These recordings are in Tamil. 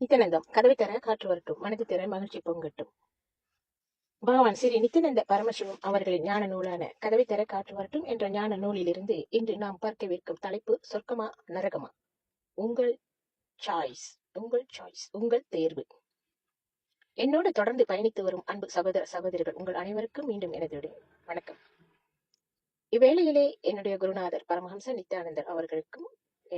நித்தியானந்தம் கதவை தர காற்று வரட்டும் மனது தர மகிழ்ச்சி பொங்கட்டும். பகவான் ஸ்ரீ நித்தியானந்த பரமசிவம் அவர்களின் ஞான நூலான கதவை தர காற்று வரட்டும் என்ற ஞான நூலிலிருந்து இன்று நாம் பார்க்கவிருக்கும் தலைப்பு சொர்க்கமா நரகமா? உங்கள் சாய்ஸ் உங்கள் சாய்ஸ் உங்கள் தேர்வு. என்னோடு தொடர்ந்து பயணித்து வரும் அன்பு சகோதர சகோதரிகள் உங்கள் அனைவருக்கும் மீண்டும் எனது வணக்கம். இவ்வேளையிலே என்னுடைய குருநாதர் பரமஹம்ச நித்யானந்தர் அவர்களுக்கும்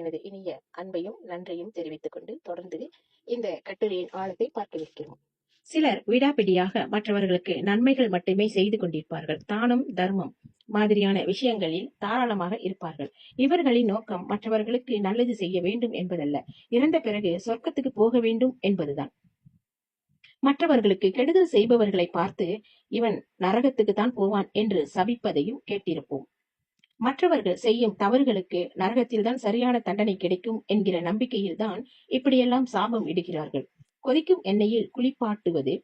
எனது இனிய அன்பையும் நன்றியும் தெரிவித்துக் கொண்டு தொடர்ந்து இந்த கட்டுரையின் ஆழத்தை பார்க்கவிருக்கிறோம் சிலர் விடாபிடியாக மற்றவர்களுக்கு நன்மைகள் மட்டுமே செய்து கொண்டிருப்பார்கள். தானம் தர்மம் மாதிரியான விஷயங்களில் தாராளமாக இருப்பார்கள். இவர்களின் நோக்கம் மற்றவர்களுக்கு நல்லது செய்ய வேண்டும் என்பதல்ல. இறந்த பிறகு சொர்க்கத்துக்கு போக வேண்டும் என்பதுதான். மற்றவர்களுக்கு கெடுதல் செய்பவர்களை பார்த்து இவன் நரகத்துக்கு தான் போவான் என்று சபிப்பதையும் கேட்டிருப்போம். மற்றவர்கள் செய்யும் தவறுகளுக்கு நரகத்தில்தான் சரியான தண்டனை கிடைக்கும் என்கிற நம்பிக்கையில் தான் இப்படியெல்லாம் சாபம் இடுகிறார்கள். கொதிக்கும் எண்ணெயில் குளிப்பாட்டுவது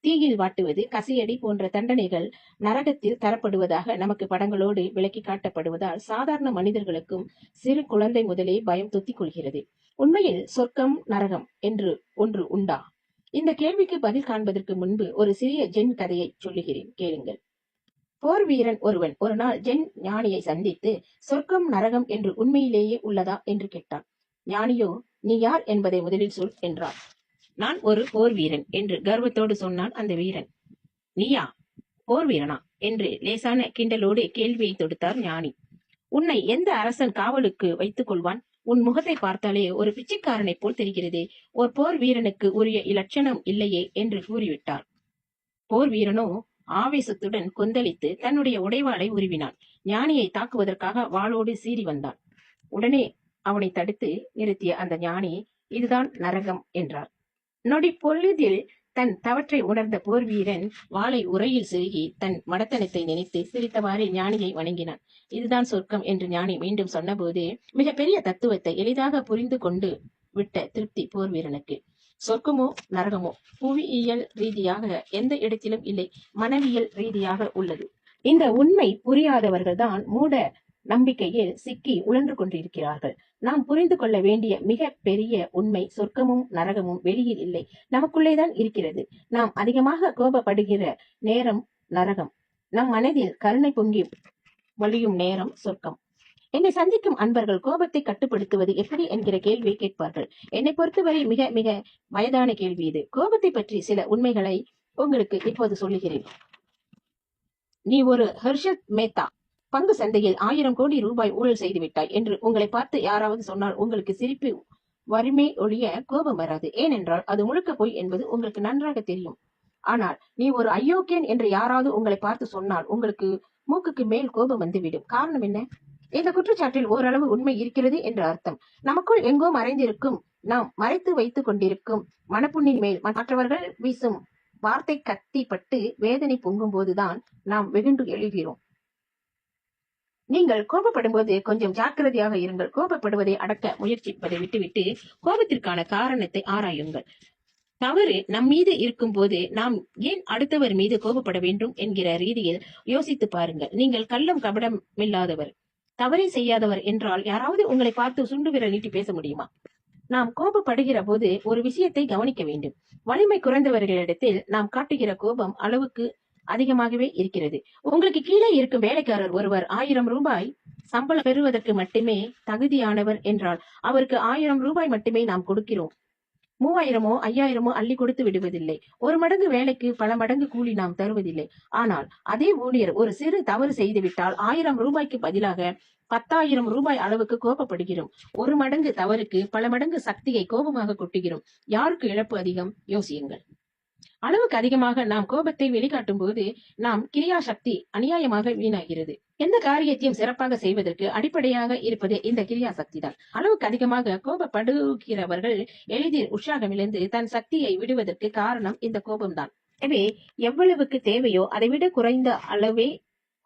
தீயில் வாட்டுவது கசியடி போன்ற தண்டனைகள் நரகத்தில் தரப்படுவதாக நமக்கு படங்களோடு விளக்கி காட்டப்படுவதால் சாதாரண மனிதர்களுக்கும் சிறு குழந்தை முதலே பயம் தொத்திக் கொள்கிறது. உண்மையில் சொர்க்கம் நரகம் என்று ஒன்று உண்டா? இந்த கேள்விக்கு பதில் காண்பதற்கு முன்பு ஒரு சிறிய ஜென் கதையை சொல்லுகிறேன். கேளுங்கள். போர் வீரன் ஒருவன் ஒரு நாள் ஜென் ஞானியை சந்தித்து சொர்க்கம் நரகம் என்று உண்மையிலேயே உள்ளதா? என்று கேட்டான். ஞானியோ நீ யார் என்பதை முதலில் சொல் என்றார் நான் ஒரு போர் வீரன் என்று கர்வத்தோடு சொன்னான் அந்த வீரன். நீயா? போர் வீரனா என்று லேசான கிண்டலோடு கேள்வியை தொடுத்தார் ஞானி. உன்னை எந்த அரசன் காவலுக்கு வைத்துக் கொள்வான்? உன் முகத்தை பார்த்தாலே ஒரு பிச்சைக்காரனைப் போல் தெரிகிறதே. ஒரு போர் வீரனுக்கு உரிய இலட்சணம் இல்லையே என்று கூறிவிட்டார். போர் வீரனோ ஆவேசத்துடன் கொந்தளித்து தன்னுடைய உடைவாளை உருவினான் ஞானியை தாக்குவதற்காக வாளோடு சீறி வந்தான். உடனே அவனை தடுத்து நிறுத்திய அந்த ஞானி இதுதான் நரகம் என்றார். நொடி பொழுதில் தன் தவற்றை உணர்ந்த போர் வீரன் வாளை உரையில் செருகி தன் மடத்தனத்தை நினைத்து சிரித்தவாறு ஞானியை வணங்கினான். இதுதான் சொர்க்கம் என்று ஞானி மீண்டும் சொன்னபோது மிகப்பெரிய தத்துவத்தை எளிதாக புரிந்து கொண்டு விட்ட திருப்தி போர் வீரனுக்கு. சொர்க்கமோ நரகமோ புவியியல் ரீதியாக எந்த இடத்திலும் இல்லை மனவியல் ரீதியாக உள்ளது. இந்த உண்மை புரியாதவர்கள் தான் மூட நம்பிக்கையில் சிக்கி உழன்று கொண்டிருக்கிறார்கள். நாம் புரிந்து கொள்ள வேண்டிய மிக பெரிய உண்மை சொர்க்கமும் நரகமும் வெளியில் இல்லை. நமக்குள்ளேதான் இருக்கிறது. நாம் அதிகமாக கோபப்படுகிற நேரம் நரகம். நம் மனதில் கருணை பொங்கி வழியும் நேரம் சொர்க்கம். என்னை சந்திக்கும் அன்பர்கள் கோபத்தை கட்டுப்படுத்துவது எப்படி என்கிற கேள்வியை கேட்பார்கள். என்னை பொறுத்தவரை மிக மிக வயதான கேள்வி இது. கோபத்தை பற்றி சில உண்மைகளை உங்களுக்கு இப்போது சொல்லுகிறேன். நீ ஒரு ஹர்ஷத் மேத்தா. பங்கு சந்தையில் ஆயிரம் கோடி ரூபாய் ஊழல் செய்து விட்டாய் என்று உங்களை பார்த்து யாராவது சொன்னால் உங்களுக்கு சிரிப்பு வறுமை ஒழிய கோபம் வராது. ஏனென்றால் அது முழுக்க போய் என்பது உங்களுக்கு நன்றாக தெரியும். ஆனால் நீ ஒரு ஐயோக்கியன் என்று யாராவது உங்களை பார்த்து சொன்னால் உங்களுக்கு மூக்குக்கு மேல் கோபம் வந்துவிடும். காரணம் என்ன? இந்த குற்றச்சாட்டில் ஓரளவு உண்மை இருக்கிறது என்று அர்த்தம். நமக்குள் எங்கோ மறைந்திருக்கும் நாம் மறைத்து வைத்துக் கொண்டிருக்கும் மனப்புண்ணின் மேல் மற்றவர்கள் வீசும் வார்த்தை கத்தி பட்டு வேதனை பொங்கும் போதுதான் நாம் வெகுண்டு எழுகிறோம். நீங்கள் கோபப்படும் போது கொஞ்சம் ஜாக்கிரதையாக இருங்கள். கோபப்படுவதை அடக்க முயற்சிப்பதை விட்டுவிட்டு கோபத்திற்கான காரணத்தை ஆராயுங்கள். தவறு நம் மீது இருக்கும் போது நாம் ஏன் அடுத்தவர் மீது கோபப்பட வேண்டும் என்கிற ரீதியில் யோசித்து பாருங்கள். நீங்கள் கள்ளம் கபடம் இல்லாதவர் தவறே செய்யாதவர் என்றால் யாராவது உங்களை பார்த்து சுண்டு விரல் நீட்டி பேச முடியுமா? நாம் கோபப்படுகிற போது ஒரு விஷயத்தை கவனிக்க வேண்டும். வலிமை குறைந்தவர்களிடத்தில் நாம் காட்டுகிற கோபம் அளவுக்கு அதிகமாகவே இருக்கிறது. உங்களுக்கு கீழே இருக்கும் வேலைக்காரர் ஒருவர் ஆயிரம் ரூபாய் சம்பளம் பெறுவதற்கு மட்டுமே தகுதியானவர் என்றால் அவருக்கு ஆயிரம் ரூபாய் மட்டுமே நாம் கொடுக்கிறோம். மூவாயிரமோ ஐயாயிரமோ அள்ளி கொடுத்து விடுவதில்லை. ஒரு மடங்கு வேலைக்கு பல மடங்கு கூலி நாம் தருவதில்லை. ஆனால் அதே ஊழியர் ஒரு சிறு தவறு செய்துவிட்டால் ஆயிரம் ரூபாய்க்கு பதிலாக பத்தாயிரம் ரூபாய் அளவுக்கு கோபப்படுகிறோம். ஒரு மடங்கு தவறுக்கு பல மடங்கு சக்தியை கோபமாக கொட்டுகிறோம். யாருக்கு இழப்பு அதிகம்? யோசியுங்கள். அளவுக்கு அதிகமாக நாம் கோபத்தை வெளிக்காட்டும் போது நாம் கிரியா சக்தி அநியாயமாக வீணாகிறது. எந்த காரியத்தையும் சிறப்பாக செய்வதற்கு அடிப்படையாக இருப்பது இந்த கிரியா சக்தி தான். அளவுக்கு அதிகமாக கோபப்படுகிறவர்கள் எளிதில் உற்சாகமிழந்து தன் சக்தியை விடுவதற்கு காரணம் இந்த கோபம்தான் எனவே எவ்வளவுக்கு தேவையோ அதை விட குறைந்த அளவே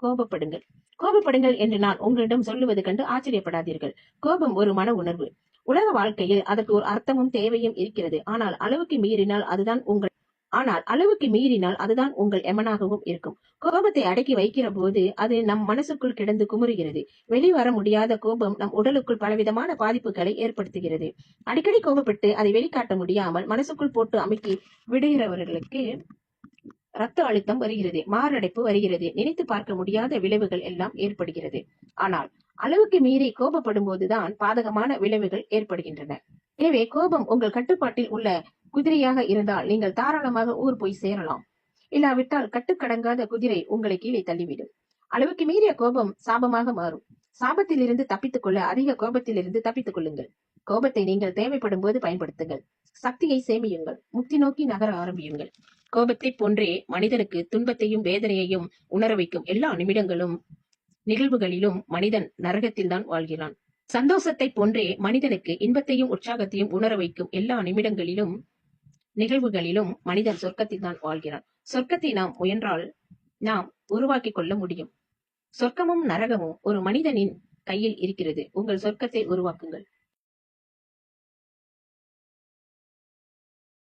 கோபப்படுங்கள். கோபப்படுங்கள் என்று நான் உங்களிடம் சொல்லுவது கண்டு ஆச்சரியப்படாதீர்கள். கோபம் ஒரு மன உணர்வு. உலக வாழ்க்கையில் அதற்கு ஒரு அர்த்தமும் தேவையும் இருக்கிறது. ஆனால் அளவுக்கு மீறினால் அதுதான் உங்கள் ஆனால் அளவுக்கு மீறினால் அதுதான் உங்கள் எமனாகவும் இருக்கும். கோபத்தை அடக்கி வைக்கிற போது அது நம் மனசுக்குள் கிடந்து குமுறுகிறது. வெளிவர முடியாத கோபம் நம் உடலுக்குள் பலவிதமான பாதிப்புகளை ஏற்படுத்துகிறது. அடிக்கடி கோபப்பட்டு அதை வெளிக்காட்ட முடியாமல் மனசுக்குள் போட்டு அமைக்கி விடுகிறவர்களுக்கு ரத்த அழுத்தம் வருகிறது மாரடைப்பு வருகிறது. நினைத்து பார்க்க முடியாத விளைவுகள் எல்லாம் ஏற்படுகிறது. ஆனால் அளவுக்கு மீறி கோபப்படும் போதுதான் பாதகமான விளைவுகள் ஏற்படுகின்றன. எனவே கோபம் உங்கள் கட்டுப்பாட்டில் உள்ள குதிரையாக இருந்தால் நீங்கள் தாராளமாக ஊர் போய் சேரலாம். இல்லாவிட்டால் கட்டுக்கடங்காத குதிரை உங்களை கீழே தள்ளிவிடும். அளவுக்கு மீறிய கோபம் சாபமாக மாறும். சாபத்திலிருந்து தப்பித்துக் கொள்ள அதிக கோபத்திலிருந்து தப்பித்துக் கொள்ளுங்கள். கோபத்தை நீங்கள் தேவைப்படும் போது பயன்படுத்துங்கள். சக்தியை சேமியுங்கள். முக்தி நோக்கி நகர ஆரம்பியுங்கள். கோபத்தை போன்றே மனிதனுக்கு துன்பத்தையும் வேதனையையும் உணர வைக்கும் எல்லா நிமிடங்களும் நிகழ்வுகளிலும் மனிதன் நரகத்தில் தான் வாழ்கிறான். சந்தோஷத்தை போன்றே மனிதனுக்கு இன்பத்தையும் உற்சாகத்தையும் உணர வைக்கும் எல்லா நிமிடங்களிலும் நிகழ்வுகளிலும் மனிதன் சொர்க்கத்தில் தான் வாழ்கிறான். சொர்க்கத்தை நாம் முயன்றால் நாம் உருவாக்கிக் கொள்ள முடியும். சொர்க்கமும் நரகமும் ஒரு மனிதனின் கையில் இருக்கிறது. உங்கள் சொர்க்கத்தை உருவாக்குங்கள்.